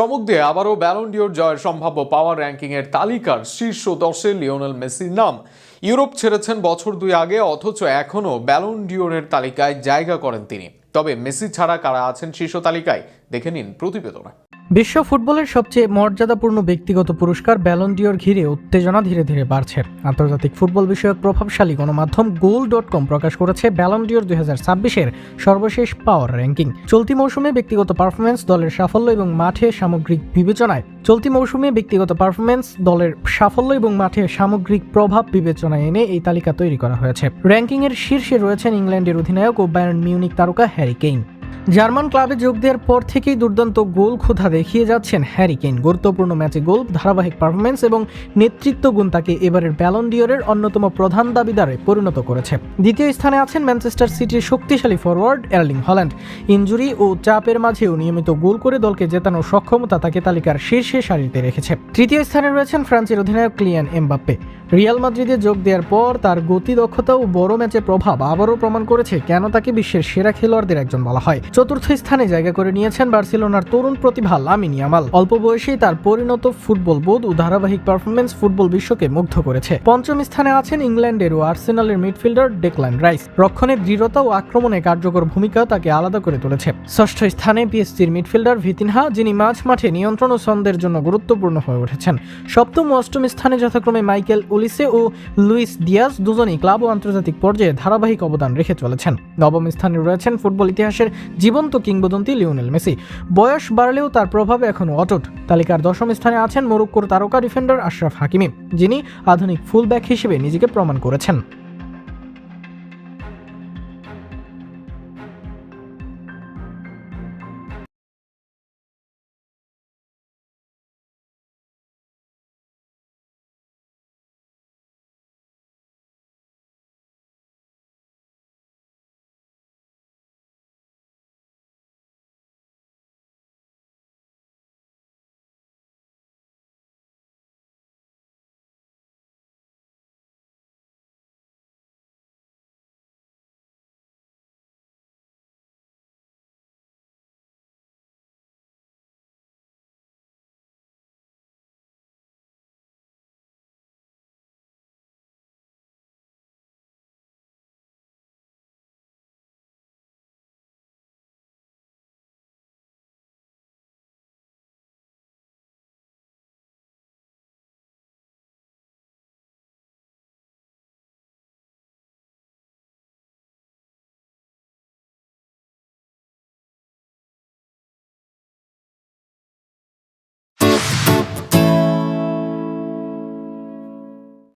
চমক দিয়ে আবারও ব্যালন্ডিওর জয়ের সম্ভাব্য পাওয়ার র্যাঙ্কিংয়ের তালিকার শীর্ষ দশে লিওনেল মেসির নাম। ইউরোপ ছেড়েছেন বছর দুই আগে, অথচ এখনও ব্যালন্ডিওরের তালিকায় জায়গা করেন তিনি। তবে মেসি ছাড়া কারা আছেন শীর্ষ তালিকায়, দেখে নিন প্রতিবেদনে। বিশ্ব ফুটবলের সবচেয়ে মর্যাদাপূর্ণ ব্যক্তিগত পুরস্কার ব্যালন্ডিওর ঘিরে উত্তেজনা ধীরে ধীরে বাড়ছে। আন্তর্জাতিক ফুটবল বিষয়ক প্রভাবশালী গণমাধ্যম গোল ডট কম প্রকাশ করেছে ব্যালন্ডিওর দুই হাজার ছাব্বিশের সর্বশেষ পাওয়ার র্যাঙ্কিং। চলতি মৌসুমে ব্যক্তিগত পারফরমেন্স দলের সাফল্য এবং মাঠে সামগ্রিক বিবেচনায়। চলতি মৌসুমে ব্যক্তিগত পারফরমেন্স দলের সাফল্য এবং মাঠে সামগ্রিক প্রভাব বিবেচনায় এনে এই তালিকা তৈরি করা হয়েছে। র্যাঙ্কিংয়ের শীর্ষে রয়েছেন ইংল্যান্ডের অধিনায়ক ও বায়ার্ন মিউনিক তারকা হ্যারি কেইন। জার্মান ক্লাবে যোগ দেওয়ার পর থেকেই দুর্দান্ত গোল ক্ষুধা দেখিয়ে যাচ্ছেন হ্যারি কেন গুরুত্বপূর্ণ ম্যাচে গোল, ধারাবাহিক পারফরমেন্স এবং নেতৃত্ব গুণ তাকে এবারের ব্যালন্ডিয়রের অন্যতম প্রধান দাবিদারে পরিণত করেছে। দ্বিতীয় স্থানে আছেন ম্যানচেস্টার সিটির শক্তিশালী ফরওয়ার্ড এয়ারলিং হল্যান্ড ইঞ্জুরি ও চাপের মাঝেও নিয়মিত গোল করে দলকে জেতানোর সক্ষমতা তাকে তালিকার শীর্ষে সারিতে রেখেছে। তৃতীয় স্থানে রয়েছেন ফ্রান্সের অধিনায়ক ক্লিয়ান এমবাপ্পে রিয়াল মাদ্রিদে যোগ দেওয়ার পর তার গতি দক্ষতা ও বড় ম্যাচের প্রভাব আবারও প্রমাণ করেছে কেন তাকে বিশ্বের সেরা খেলোয়াড়দের একজন বলা হয়। চতুর্থ স্থানে জায়গা করে নিয়েছেন বার্সেলোনার তরুণ প্রতিভা লামিন ইয়ামাল। অল্প বয়সেই তার পরিণত ফুটবল বোধ ও ধারাবাহিক পারফরমেন্স ফুটবল বিশ্বকে মুগ্ধ করেছে। পঞ্চম স্থানে আছেন ইংল্যান্ডের ও আর্সেনালের মিডফিল্ডার ডেকলান রাইস। রক্ষণে দৃঢ়তা ও আক্রমণে কার্যকর ভূমিকা তাকে আলাদা করে তুলেছে। ষষ্ঠ স্থানে পিএসজির মিডফিল্ডার ভিতিনহা, যিনি মাঝ মাঠে নিয়ন্ত্রণ ও ছন্দের জন্য গুরুত্বপূর্ণ হয়ে উঠেছেন। সপ্তম ও অষ্টম স্থানে যথাক্রমে মাইকেল ওলিসে ও লুইস দিয়াস দুজনই ক্লাব ও আন্তর্জাতিক পর্যায়ে ধারাবাহিক অবদান রেখে চলেছেন। নবম স্থানে রয়েছেন ফুটবল ইতিহাসের জীবন্ত কিংবদন্তি লিওনেল মেসি। বয়স বাড়লেও তার প্রভাব এখনও অটুট। তালিকার দশম স্থানে আছেন মরক্কোর তারকা ডিফেন্ডার আশরাফ হাকিমি, যিনি আধুনিক ফুলব্যাক হিসেবে নিজেকে প্রমাণ করেছেন।